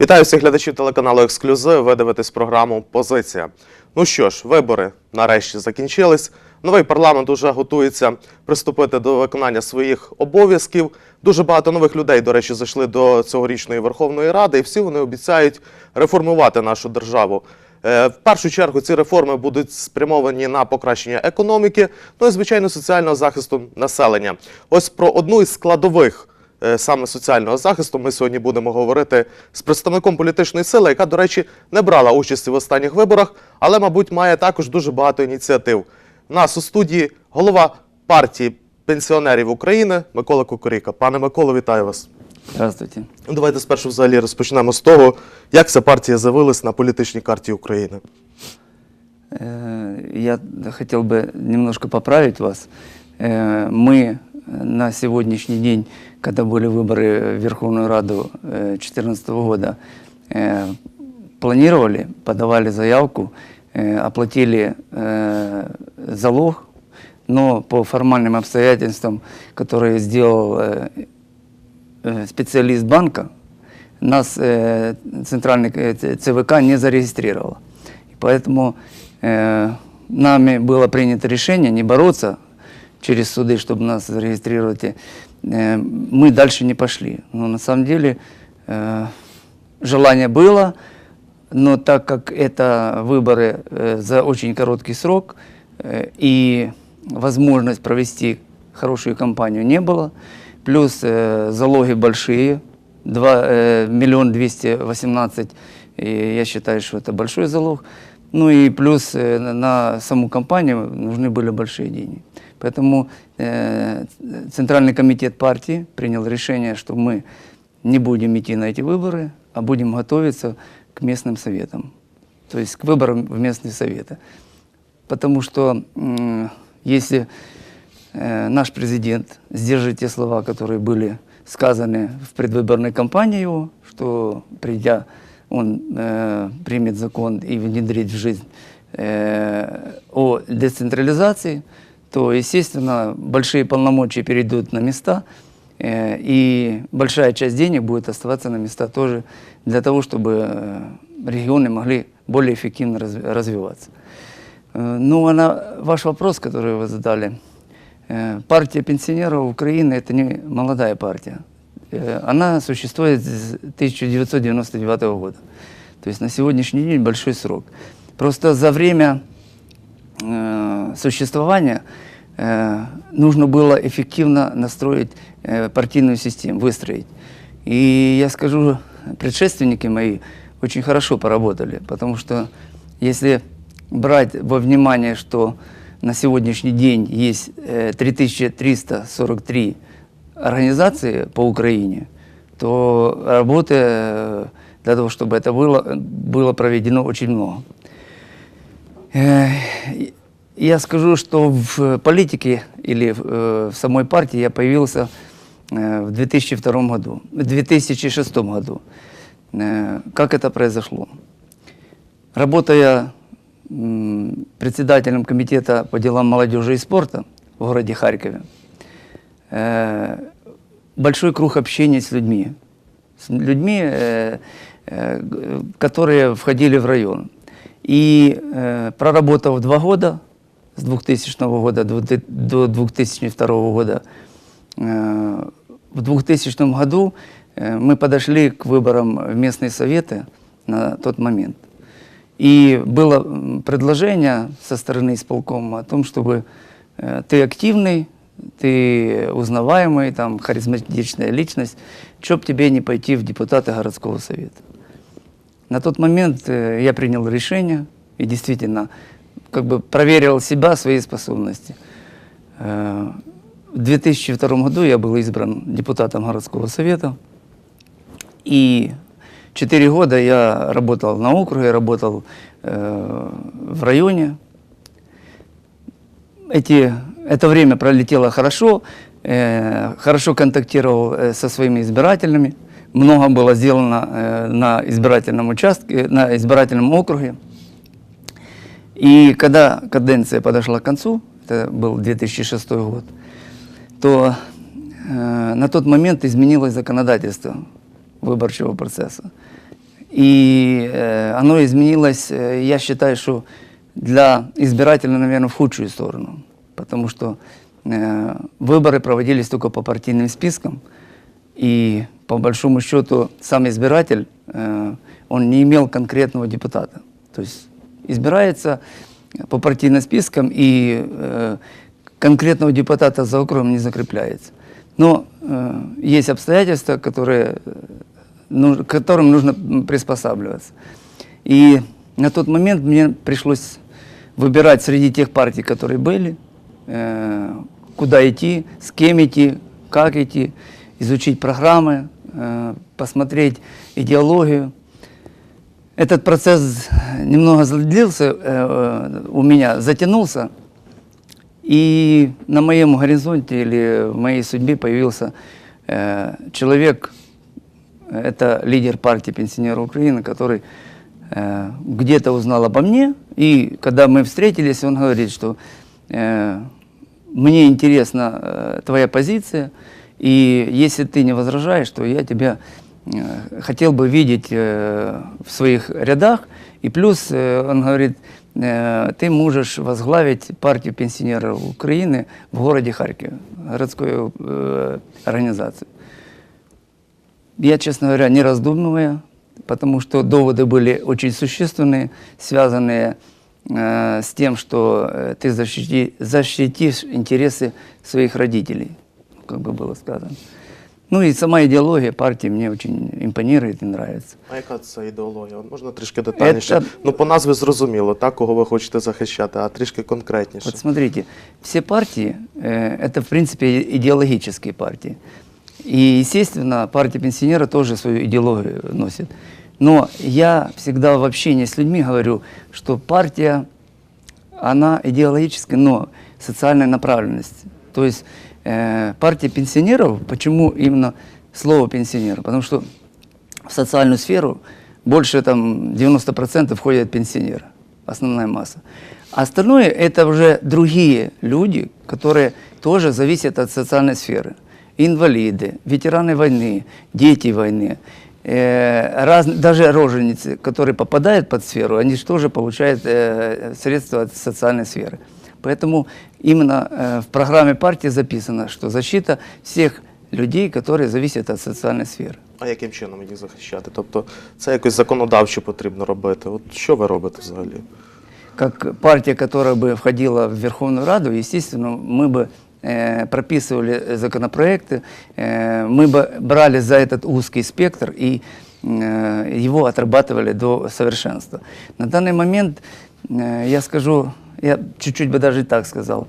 Вітаю всіх глядачів телеканалу Ексклюзив. Ви дивитесь програму Позиція. Ну що ж, вибори нарешті закінчились. Новий парламент уже готується приступити до виконання своїх обов'язків. Дуже багато нових людей, до речі, зайшли до цьогорічної Верховної Ради, і всі вони обіцяють реформувати нашу державу. Е, В першу чергу ці реформи будуть спрямовані на покращення економіки, ну і звичайно соціального захисту населення. Ось про одну із складових саме соціального захисту ми сьогодні будемо говорити з представником політичної сили, яка, до речі, не брала участі в останніх виборах, але, мабуть, має також дуже багато ініціатив. У нас у студії голова партії пенсіонерів України Микола Кукуріка. Пане Миколо, вітаю вас. Здравствуйте. Ну, Давайте спершу взагалі розпочнемо з того, як ця партія з'явилась на політичній карті України. Э, Я хотел бы немножко поправить вас. Э, Мы На сегодняшний день, когда были выборы в Верховную Раду 2014 года, э, планировали, подавали заявку, э, оплатили э, залог, но по формальным обстоятельствам, которые сделал э, э, специалист банка, нас э, центральный э, ЦВК не зарегистрировал. Поэтому э, нами было принято решение не бороться через суды, чтобы нас зарегистрировать. Э, мы дальше не пошли. Но на самом деле э, желание было, но так как это выборы э, за очень короткий срок и возможность провести хорошую кампанию не было, плюс залоги большие, два, э, миллион двести восемнадцать, и я считаю, что это большой залог. Ну и плюс на- саму кампанию нужны были большие деньги. Поэтому э, Центральный комитет партии принял решение, что мы не будем идти на эти выборы, а будем готовиться к местным советам, то есть к выборам в местные советы. Потому что м, если э, наш президент сдержит те слова, которые были сказаны в предвыборной кампании его, что придя, он э, примет закон и внедрит в жизнь э, о децентрализации, то, естественно, большие полномочия перейдут на места, э, и большая часть денег будет оставаться на места тоже для того, чтобы э, регионы могли более эффективно разви- развиваться. Э, Ну, а на ваш вопрос, который вы задали, партия пенсионеров Украины – это не молодая партия. Она существует с 1999 года. То есть на сегодняшний день большой срок. Просто за время э, существования э, нужно было эффективно настроить э, партийную систему, выстроить. И я скажу, предшественники мои очень хорошо поработали, потому что если брать во внимание, что на сегодняшний день есть э, 3343 организации по Украине, то работы для того, чтобы это было, было проведено очень много. Э, Я скажу, что в политике или э, в самой партии я появился э, в 2002 году, в 2006 году. Э, Как это произошло? Работая председателем комитета по делам молодежи и спорта в городе Харькове, э, большой круг общения с людьми, с людьми, э, э, которые входили в район. И э, проработав два года, с 2000 года до д- до 2002 года, э, в 2000 году э, мы подошли к выборам в местные советы на тот момент. И было м, предложение со стороны исполкома о том, чтобы э, ты активный, ты узнаваемый, там, харизматичная личность, чтоб тебе не пойти в депутаты городского совета. На тот момент э, я принял решение и действительно как бы проверил себя, свои способности. Э, В 2002 году я был избран депутатом городского совета. И четыре года я работал на округе, работал э, в районе. Эти, это время пролетело хорошо, э, хорошо контактировал э, со своими избирателями. Много было сделано э, на избирательном участке, на избирательном округе. И когда каденция подошла к концу, это был 2006 год, то э, на тот момент изменилось законодательство выборчего процесса. И э, оно изменилось, э, я считаю, что для избирателя, наверное, в худшую сторону. Потому что э, выборы проводились только по партийным спискам. И по большому счету сам избиратель, э, он не имел конкретного депутата. То есть избирается по партийным спискам и э, конкретного депутата за округом не закрепляется. Но э, есть обстоятельства, которые, ну, к которым нужно приспосабливаться. И на тот момент мне пришлось выбирать среди тех партий, которые были, э, куда идти, с кем идти, как идти, изучить программы, э, посмотреть идеологию. Этот процесс немного задлился э, э, у меня, затянулся, и на моем горизонте или в моей судьбе появился человек, это лидер партии пенсионеров Украины, который где-то узнал обо мне, и когда мы встретились, он говорит, что э, мне интересна э, твоя позиция, и если ты не возражаешь, то я тебя э, хотел бы видеть э, в своих рядах. И плюс э, он говорит, ты можешь возглавить партию пенсионеров Украины в городе Харькове, городскую организацию. Я, честно говоря, не раздумывая, потому что доводы были очень существенные, связанные с тем, что ты защити- защитишь интересы своих родителей, как бы было сказано. Ну и сама идеология партии мне очень импонирует и нравится. А яка це ідеологія? От Можна трішки детальніше? Це- Ну, по назві зрозуміло, так, кого ви хочете захищати, а трішки конкретніше. Вот смотрите, все партии э, это в принципе идеологические партии. И, естественно, партия пенсионера тоже свою идеологию носит. Но я всегда в общении с людьми говорю, что партия, она идеологическая, но социальная направленность. То есть э, партия пенсионеров, почему именно слово пенсионер? Потому что в социальную сферу больше там 90% входят пенсионеры, основная масса. А остальное это уже другие люди, которые тоже зависят от социальной сферы. Инвалиды, ветераны войны, дети войны, э, раз- даже роженицы, которые попадают под сферу, они же тоже получают э, средства от социальной сферы. Поэтому именно э, в программе партии записано, что защита всех людей, которые зависят от социальной сферы. А яким чином їх захищати? Тобто це якось законодавчо потрібно робити. От що ви робите взагалі? как партия, которая бы входила в Верховную Раду, естественно, мы бы э, прописывали законопроекты, э, мы бы брали за этот узкий спектр и э, его отрабатывали до совершенства. На данный момент, э, я скажу, я чуть-чуть бы даже так сказал,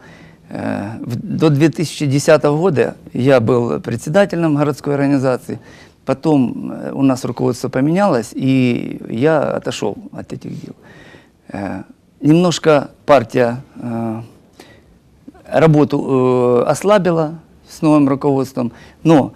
э, до 2010 года я был председателем городской организации, потом э, у нас руководство поменялось, и я отошел от этих дел. Э, Немножко партия работу ослабила с новым руководством, но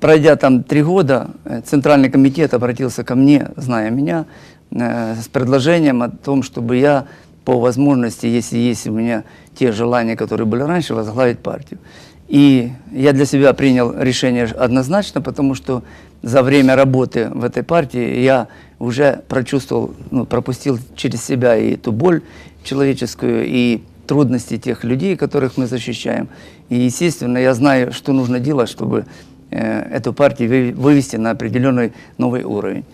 пройдя там три года, Центральный комитет обратился ко мне, зная меня, с предложением о том, чтобы я по возможности, если есть у меня те желания, которые были раньше, возглавить партию. И я для себя принял решение однозначно, потому что за время работы в этой партии я уже прочувствовал, ну, пропустил через себя и эту боль человеческую, и трудности тех людей, которых мы защищаем. И, естественно, я знаю, что нужно делать, чтобы э, эту партию вы- вывести на определенный новый уровень.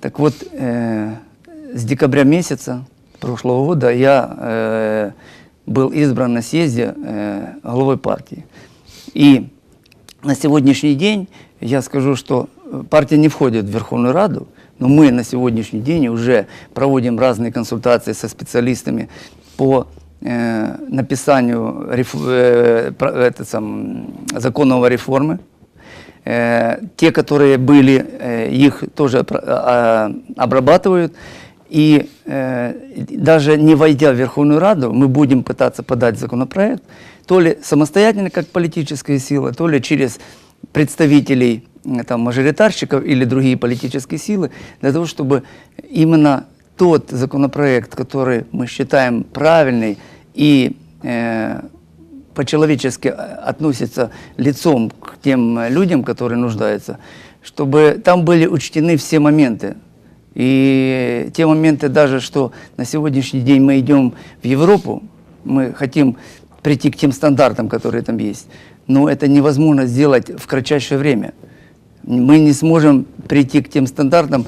Так вот, э, с декабря месяца прошлого года я э, был избран на съезде э, главой партии. И на сегодняшний день я скажу, что э, партия не входит в Верховную Раду, но мы на сегодняшний день уже проводим разные консультации со специалистами по э, написанию реф- э, про- это сам, законного реформы. Э, те, которые были, э, их тоже про- а, обрабатывают. И э, даже не войдя в Верховную Раду, мы будем пытаться подать законопроект, то ли самостоятельно, как политическая сила, то ли через представителей там, мажоритарщиков или другие политические силы, для того, чтобы именно тот законопроект, который мы считаем правильный и э, по-человечески э, относится лицом к тем людям, которые нуждаются, чтобы там были учтены все моменты. И те моменты даже, что на сегодняшний день мы идем в Европу, мы хотим прийти к тем стандартам, которые там есть, но это невозможно сделать в кратчайшее время. Мы не сможем прийти к тем стандартам,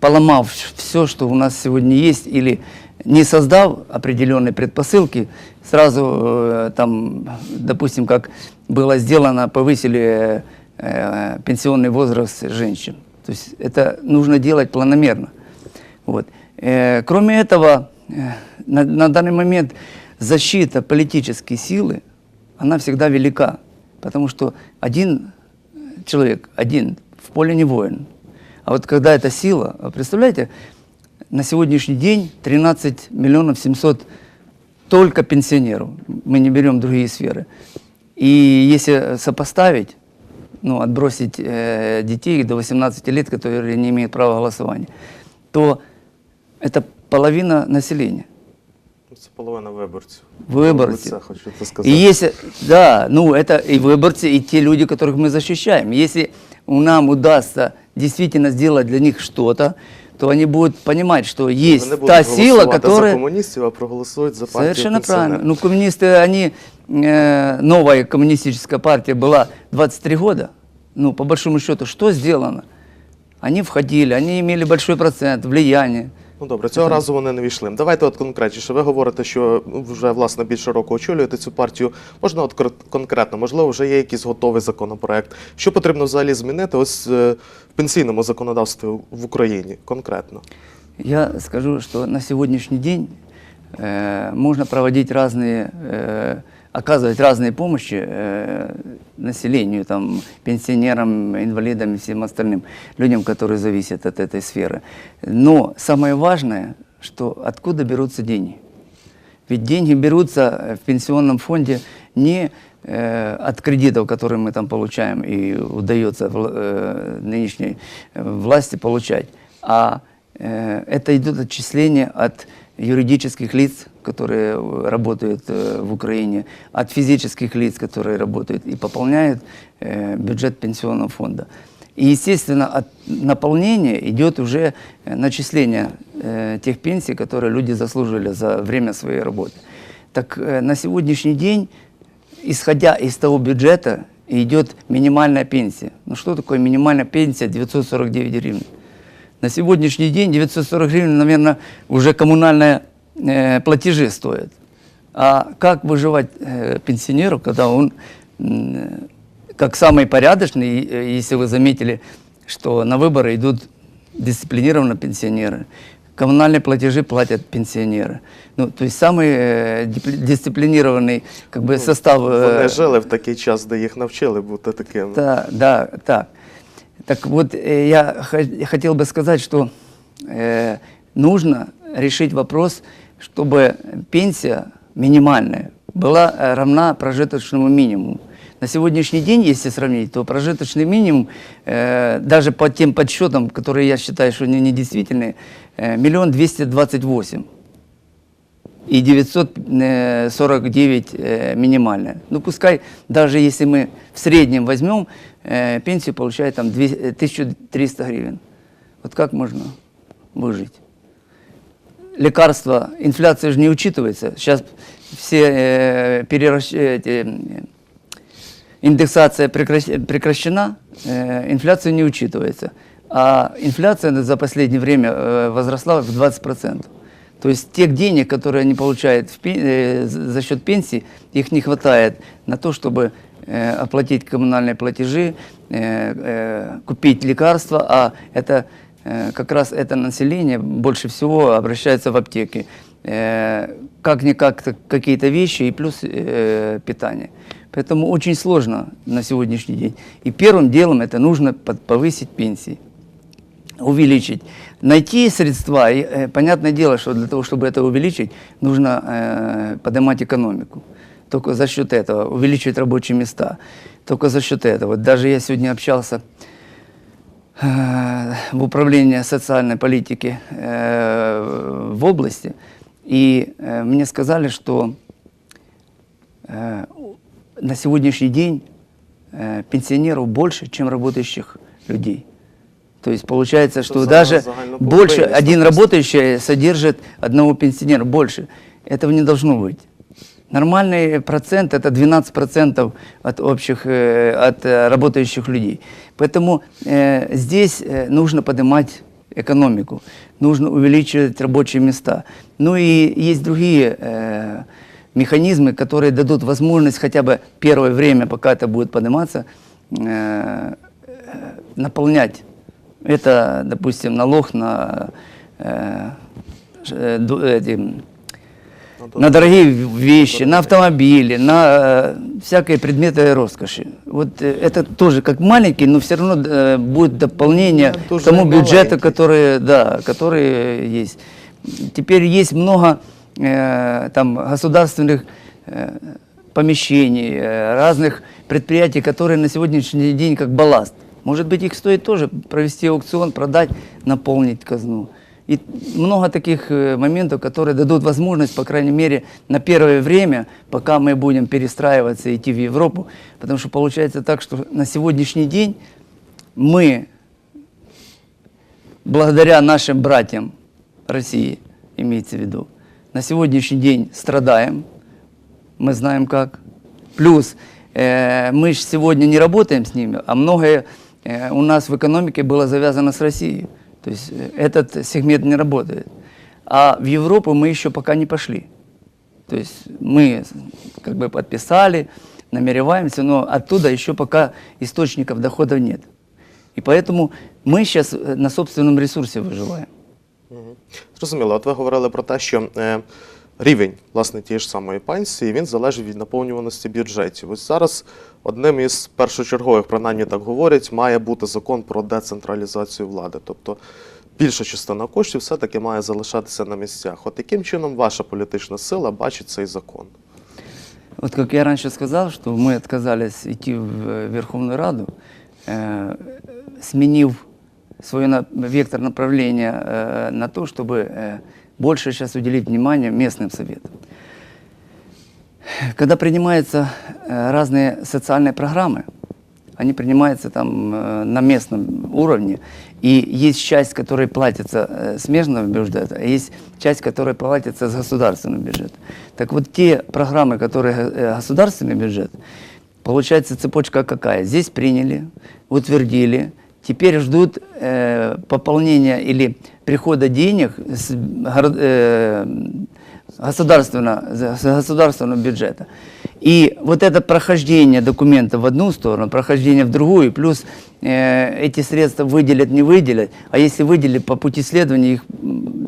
поломав все, что у нас сегодня есть, или не создав определенные предпосылки, сразу э, там, допустим, как было сделано, повысили э, пенсионный возраст женщин. То есть это нужно делать планомерно. Вот. Э, кроме этого, э, на, на данный момент защита политической силы, она всегда велика, потому что один человек, один в поле не воин. А вот когда эта сила, а представляете, на сегодняшний день 13 миллионов 700 только пенсионеров, мы не берем другие сферы. И если сопоставить, ну, отбросить э, детей до 18 лет, которые не имеют права голосования, то это половина населения. Це половина виборців. Виборців. Це хочу це И сказати. если, да, ну это и выборцы, и те люди, которых мы защищаем. Если нам удастся действительно сделать для них что-то, то они будут понимать, что есть Вони будуть та сила, голосувати за которая... комуністів, а проголосують за партію Совершенно правильно. пенсіонерів. Ну, коммунисты, они, э, новая коммунистическая партия была 23 года. Ну, по большому счету, что сделано? Они входили, они имели большой процент, влияние. Ну добре, цього разу вони не війшли. Давайте от конкретніше. Ви говорите, що ну, вже власне більше року очолюєте цю партію. Можна от кор- конкретно, можливо, вже є якийсь готовий законопроект. Що потрібно взагалі змінити ось е, в пенсійному законодавстві в Україні конкретно? Я скажу, что на сегодняшний день э, можно проводить разные, э, оказывать разные помощи э, населению, там, пенсионерам, инвалидам и всем остальным людям, которые зависят от этой сферы. Но самое важное, что откуда берутся деньги. Ведь деньги берутся в пенсионном фонде не э, от кредитов, которые мы там получаем и удается вла- э, нынешней власти получать, а э, это идут отчисления от юридических лиц, которые э, работают э, в Украине, от физических лиц, которые работают и пополняют э, бюджет пенсионного фонда. И, естественно, от наполнения идет уже начисление тех пенсий, которые люди заслужили за время своей работы. Так на сегодняшний день, исходя из того бюджета, идет минимальная пенсия. Ну что такое минимальная пенсия 949 гривен? На сегодняшний день 940 гривен, наверное, уже коммунальные э, платежи стоят. А как выживать э, пенсионеру, когда он, как самый порядочный, э, если вы заметили, что на выборы идут дисциплинированно пенсионеры, коммунальные платежи платят пенсионеры. Ну, то есть самый э, дисциплинированный как бы, состав... э, Вони жили в такий час, де їх навчили бути такими. да, да, так. Так вот, э, я хо- хотел бы сказать, что э, нужно решить вопрос, чтобы пенсия минимальная была э, равна прожиточному минимуму. На сегодняшний день, если сравнить, то прожиточный минимум, э, даже по тем подсчетам, которые я считаю, что они недействительные, э, миллион двести двадцать восемь и 949 э, минимальная. Ну, пускай, даже если мы в среднем возьмем, э, пенсию получает там 200, э, 1300 гривен. Вот как можно выжить? Лекарства, инфляция же не учитывается. Сейчас все э, перерасч- эти, индексация прекращ- прекращена, э, инфляция не учитывается. А инфляция за последнее время э, возросла в 20%. То есть тех денег, которые они получают в э, за счет пенсии, их не хватает на то, чтобы э, оплатить коммунальные платежи, э, э, купить лекарства, а это как раз это население больше всего обращается в аптеки. Э, Как-никак то какие-то вещи и плюс э, питание. Поэтому очень сложно на сегодняшний день. И первым делом это нужно повысить пенсии увеличить. Найти средства, и, э, понятное дело, что для того, чтобы это увеличить, нужно э, поднимать экономику. Только за счет этого, увеличивать рабочие места. Только за счет этого. Даже я сегодня общался э, в управлении социальной политики э, в области, и э, мне сказали, что э, на сегодняшний день пенсионеров больше, чем работающих людей. То есть получается, что за- даже больше, один работающий содержит одного пенсионера, больше. Этого не должно быть. Нормальный процент – это 12% от общих, э, от э, работающих людей. Поэтому э, здесь э, нужно поднимать экономику, нужно увеличивать рабочие места. Ну и есть другие э, механизмы, которые дадут возможность хотя бы первое время, пока это будет подниматься, э, наполнять. Это, допустим, налог на, э, э, эти, на дорогие вещи, на автомобили, на э, всякие предметы роскоши. Вот э, это тоже как маленький, но все равно э, будет дополнение Ну, к тому бюджету, который, да, который есть. Теперь есть много э, там государственных э, помещений, э, разных предприятий, которые на сегодняшний день как балласт. Может быть, их стоит тоже провести аукцион, продать, наполнить казну. И много таких э, моментов, которые дадут возможность, по крайней мере, на первое время, пока мы будем перестраиваться и идти в Европу, потому что получается так, что на сегодняшний день мы, благодаря нашим братьям России, имеется в виду, на сегодняшний день страдаем, мы знаем как. Плюс э, мы же сегодня не работаем с ними, а многое э, у нас в экономике было завязано с Россией. То есть э, этот сегмент не работает. А в Европу мы еще пока не пошли. То есть мы как бы подписали, намереваемся, но оттуда еще пока источников дохода нет. И поэтому мы сейчас на собственном ресурсе выживаем. Зрозуміло, от ви говорили про те, що е, рівень власне тієї ж самої пенсії він залежить від наповнюваності бюджетів. Ось зараз одним із першочергових, принаймні так говорять, має бути закон про децентралізацію влади. Тобто більша частина коштів все-таки має залишатися на місцях. От яким чином ваша політична сила бачить цей закон? Вот как я раньше сказал, что мы отказались идти в э, Верховную Раду, э, сменив свой на- вектор направления э, на то, чтобы э, больше сейчас уделить внимание местным советам. Когда принимаются э, разные социальные программы, они принимаются там э, на местном уровне, и есть часть, которая платится э, с местного бюджета, а есть часть, которая платится с государственного бюджета. Так вот, те программы, которые государственный бюджет, получается цепочка какая? Здесь приняли, утвердили, теперь ждут э, пополнения или прихода денег с э, государственного, государственного бюджета. И вот это прохождение документа в одну сторону, прохождение в другую, плюс э, эти средства выделят, не выделят, а если выделят по пути следования, их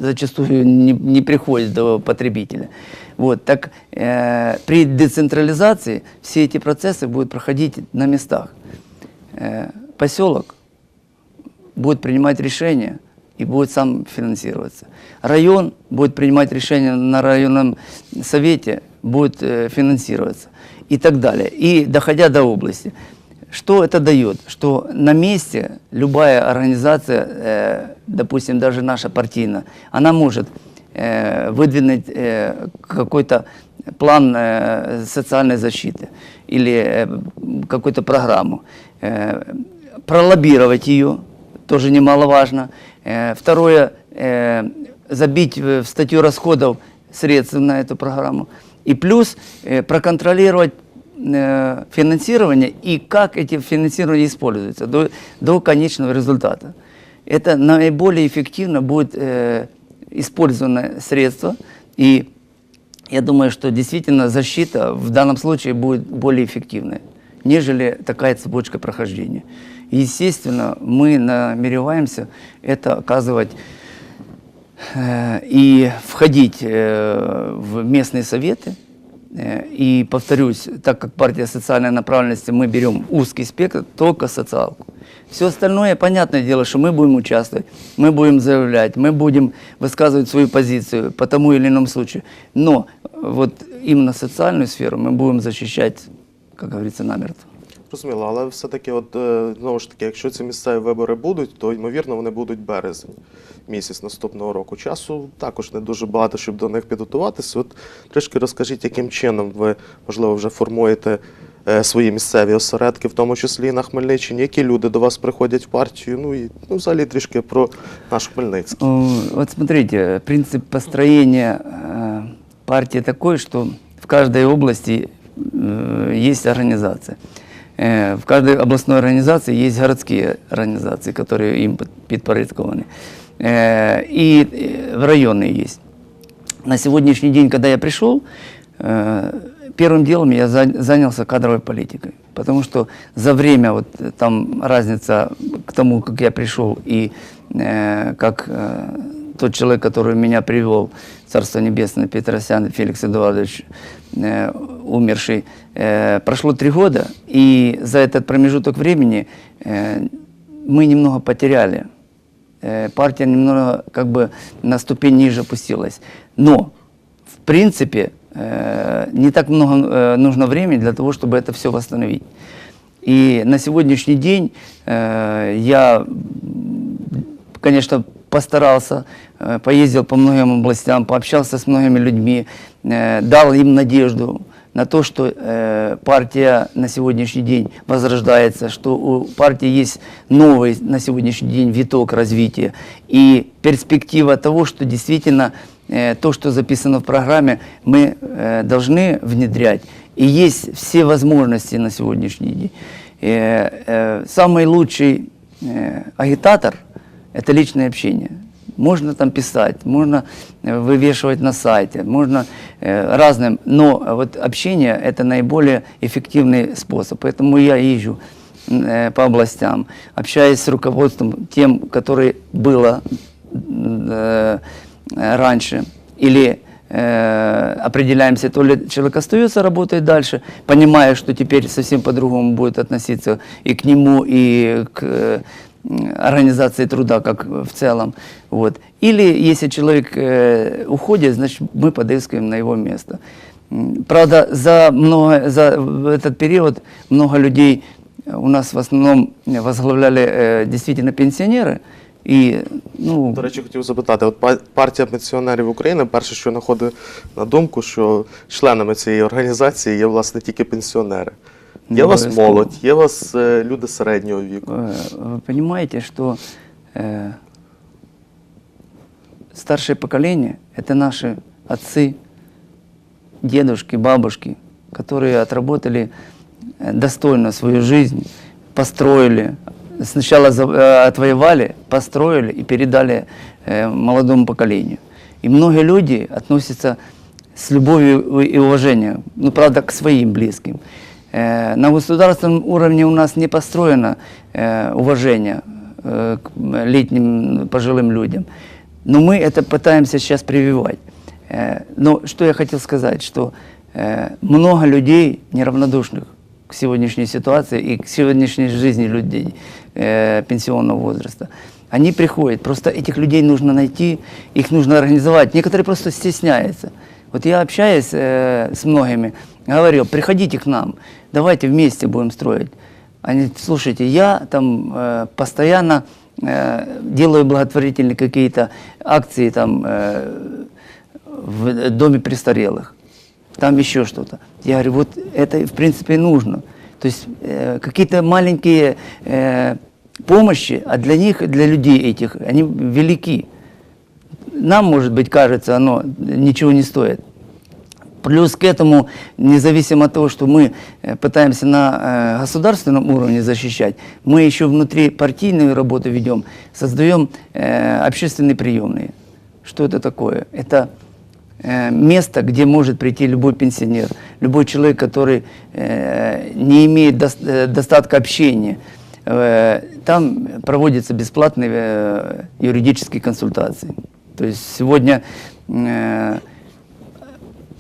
зачастую не, не приходит до потребителя. Вот, так э, при децентрализации все эти процессы будут проходить на местах. Э, поселок будет принимать решения и будет сам финансироваться. Район будет принимать решения на районном совете, будет э, финансироваться и так далее. И доходя до области. Что это дает? Что на месте любая организация, э, допустим, даже наша партийная, она может э, выдвинуть какой-то план социальной защиты или какую-то программу, пролоббировать ее, тоже немаловажно. Э, Второе, э, забить в статью расходов средств на эту программу. И плюс э, проконтролировать финансирование и как эти финансирования используются до, до конечного результата. Это наиболее эффективно будет использовано средство. И я думаю, что действительно защита в данном случае будет более эффективной, нежели такая цепочка прохождения. Естественно, мы намереваемся это оказывать э, и входить э, в местные советы. Э, И повторюсь, так как партия социальной направленности, мы берем узкий спектр, только социалку. Все остальное, понятное дело, что мы будем участвовать, мы будем заявлять, мы будем высказывать свою позицию по тому или иному случаю. Но вот именно социальную сферу мы будем защищать, как говорится, намертво. Розуміло, але все-таки, от е, знову ж таки, якщо ці місцеві вибори будуть, то ймовірно вони будуть березень місяць наступного року. Часу також не дуже багато, щоб до них підготуватися. От трішки розкажіть, яким чином ви можливо вже формуєте е, свої місцеві осередки, в тому числі і на Хмельниччині. Які люди до вас приходять в партію? Ну і ну, взагалі трішки про наш Хмельницький. Э, Вот смотрите, принцип построения э, партии такой, что в каждой области э, есть организация. Э, В каждой областной организации есть городские организации, которые им под- подпорядкованы. Э, И э, в районы есть. На сегодняшний день, когда я пришел, первым делом я за- занялся кадровой политикой. Потому что за время, вот там разница к тому, как я пришел и как тот человек, который меня привел, Царство Небесное, Петросян Феликс Эдуардович, умерший, э, прошло три года, и за этот промежуток времени э, мы немного потеряли э, партия немного как бы на ступень ниже опустилась. Но, в принципе, э, не так много э, нужно времени для того, чтобы это все восстановить. И на сегодняшний день э, я, конечно, постарался, э, поездил по многим областям, пообщался с многими людьми, э, дал им надежду на то, что э, партия на сегодняшний день возрождается, что у партии есть новый на сегодняшний день виток развития и перспектива того, что действительно э, то, что записано в программе, мы э, должны внедрять. И есть все возможности на сегодняшний день. Э, э, самый лучший э, агитатор – это личное общение. Можно там писать, можно э, вывешивать на сайте, можно э, разным, но вот общение – это наиболее эффективный способ. Поэтому я езжу э, по областям, общаюсь с руководством тем, которое было э, раньше, или э, определяемся, то ли человек остается, работает дальше, понимая, что теперь совсем по-другому будет относиться и к нему, и к организации труда, как в целом. Вот. Или если человек э, уходит, значит мы подыскиваем на его место. М, Правда, за, много, за в этот период много людей э, у нас в основном возглавляли э, действительно пенсионеры. И, ну, До речі, хотів запитати, от па- партія пенсіонерів України перше, що находить на думку, що членами цієї організації є власне тільки пенсіонери. Є у вас Обов'язково. молодь, є у вас е, люди середнього віку. Э, Вы понимаете, что э, старшее поколение – это наши отцы, дедушки, бабушки, которые отработали э, достойно свою жизнь, построили, сначала за- э, отвоевали, построили и передали э, молодому поколению. И многие люди относятся с любовью и уважением, ну, правда, к своим близким. Э, На государственном уровне у нас не построено э, уважение э, к летним пожилым людям. Но мы это пытаемся сейчас прививать. Но что я хотел сказать, что много людей неравнодушных к сегодняшней ситуации и к сегодняшней жизни людей пенсионного возраста. Они приходят, просто этих людей нужно найти, их нужно организовать. Некоторые просто стесняются. Вот я общаюсь с многими, говорил, приходите к нам, давайте вместе будем строить. Они, слушайте, я там э, постоянно э, делаю благотворительные какие-то акции там э, в доме престарелых, там еще что-то. Я говорю, вот это в принципе нужно. То есть э, какие-то маленькие э, помощи, а для них, для людей этих, они велики. Нам, может быть, кажется, оно ничего не стоит. Плюс к этому, независимо от того, что мы э, пытаемся на э, государственном уровне защищать, мы еще внутри партийную работу ведем, создаем э, общественные приемные. Что это такое? Это место, где может прийти любой пенсионер, любой человек, который не имеет дос- достатка общения. Там проводятся бесплатные юридические консультации. То есть сегодня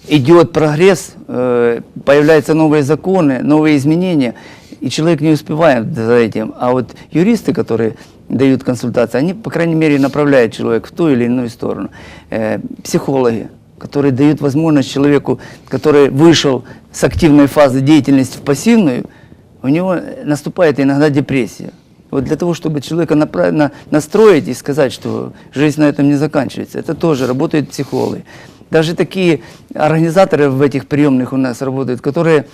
идет прогресс, э, появляются новые законы, новые изменения, и человек не успевает за этим. А вот юристы, которые дают консультации, они, по крайней мере, направляют человека в ту или иную сторону. Э, Психологи, которые дают возможность человеку, который вышел с активной фазы деятельности в пассивную, у него наступает иногда депрессия. Вот для того, чтобы человека направ- на- настроить и сказать, что жизнь на этом не заканчивается, это тоже работают психологи. Даже такие организаторы в этих приемных у нас работают, которые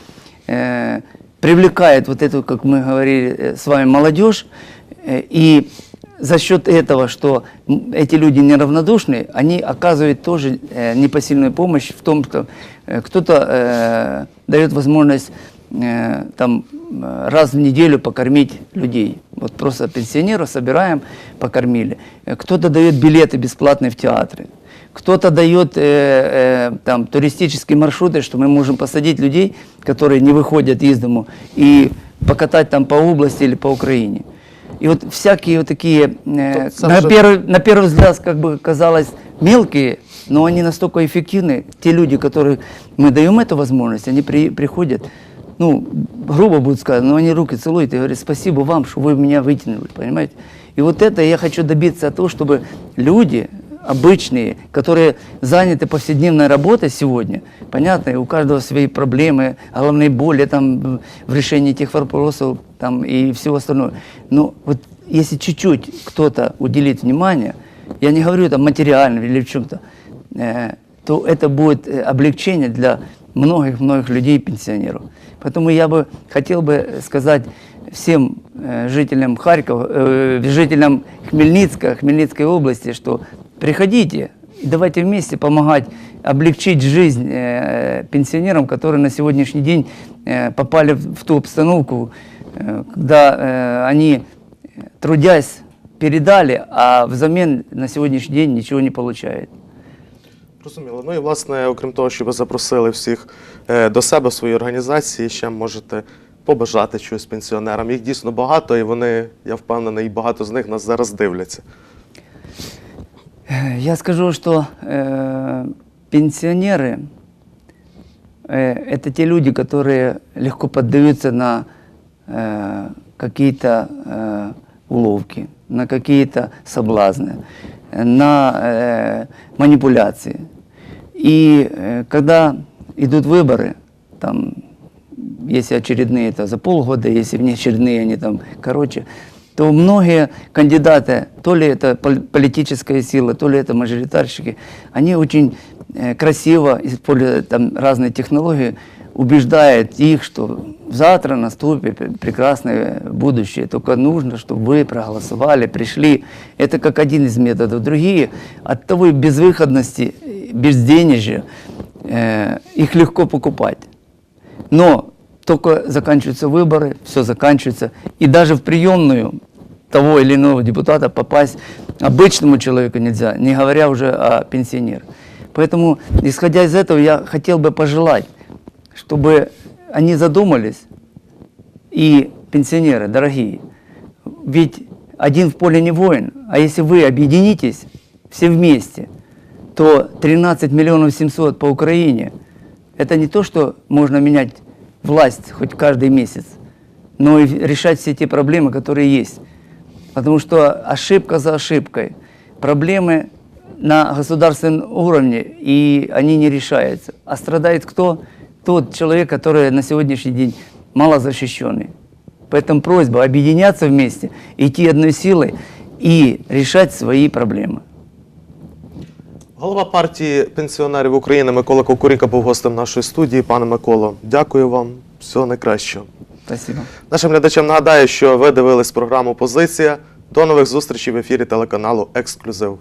э, привлекает вот эту, как мы говорили э, с вами, молодежь, э, и за счет этого, что эти люди неравнодушны, они оказывают тоже э, непосильную помощь в том, что э, кто-то э, дает возможность э, там э, раз в неделю покормить людей. Вот просто пенсионеров собираем, покормили. Кто-то дает билеты бесплатные в театры. Кто-то дает э, э, там туристические маршруты, что мы можем посадить людей, которые не выходят из дому, и покатать там по области или по Украине. И вот всякие вот такие, э, Тут на, вже- первый, на первый взгляд, как бы казалось, мелкие, но они настолько эффективны. Те люди, которым мы даем эту возможность, они при- приходят, ну, грубо будет сказано, но они руки целуют и говорят, спасибо вам, что вы меня вытянули, понимаете? И вот это я хочу добиться того, чтобы люди, обычные, которые заняты повседневной работой сегодня, понятно, у каждого свои проблемы, головные боли там, в решении этих вопросов там, и всего остального. Но вот если чуть-чуть кто-то уделит внимание, я не говорю там материально или в чем-то, э, то это будет э, облегчение для многих-многих людей, пенсионеров. Поэтому я бы хотел бы сказать всем э, жителям Харькова, э, жителям Хмельницка, Хмельницкой области, что приходите давайте вместе помогать облегчить жизнь э, пенсионерам, которые на сегодняшний день попали в, ту обстановку, когда они, трудясь, передали, а взамен на сегодняшний день ничего не получают. Розуміло. Ну і власне, окрім того, що ви запросили всіх е, до себе в свої організації, ще можете побажати щось пенсіонерам. Їх дійсно багато, і вони, я впевнений, і багато з них нас зараз дивляться. Э, Я скажу, что э, пенсионеры э, это те люди, которые легко поддаются на э, какие-то э, уловки, На какие-то соблазны, на э, манипуляции. И э, когда идут выборы, там, если очередные, это за полгода, если внеочередные, они там короче, то многие кандидаты, то ли это пол- политическая сила, то ли это мажоритарщики, они очень э, красиво, используя там разные технологии, убеждают их, что завтра наступит пр- прекрасное будущее, только нужно, чтобы вы проголосовали, пришли. Это как один из методов. Другие от того безвыходности, э, безденежья, э, их легко покупать. Но только заканчиваются выборы, все заканчивается. И даже в приемную того или иного депутата попасть обычному человеку нельзя, не говоря уже о пенсионерах. Поэтому, исходя из этого, я хотел бы пожелать, чтобы они задумались, и пенсионеры, дорогие, ведь один в поле не воин, а если вы объединитесь все вместе, то 13 миллионов 700 по Украине, это не то, что можно менять власть хоть каждый месяц, но и решать все те проблемы, которые есть. Потому что ошибка за ошибкой, проблемы на государственном уровне, и они не решаются. А страдает кто? Тот человек, который на сегодняшний день малозащищенный. Поэтому просьба объединяться вместе, идти одной силой и решать свои проблемы. Голова партії пенсіонерів України Микола Кокуріка був гостем нашої студії. Пане Миколо, дякую вам. Всього найкращого. Спасибо. Нашим глядачам нагадаю, що ви дивились програму Позиція. До нових зустрічей в ефірі телеканалу Ексклюзив.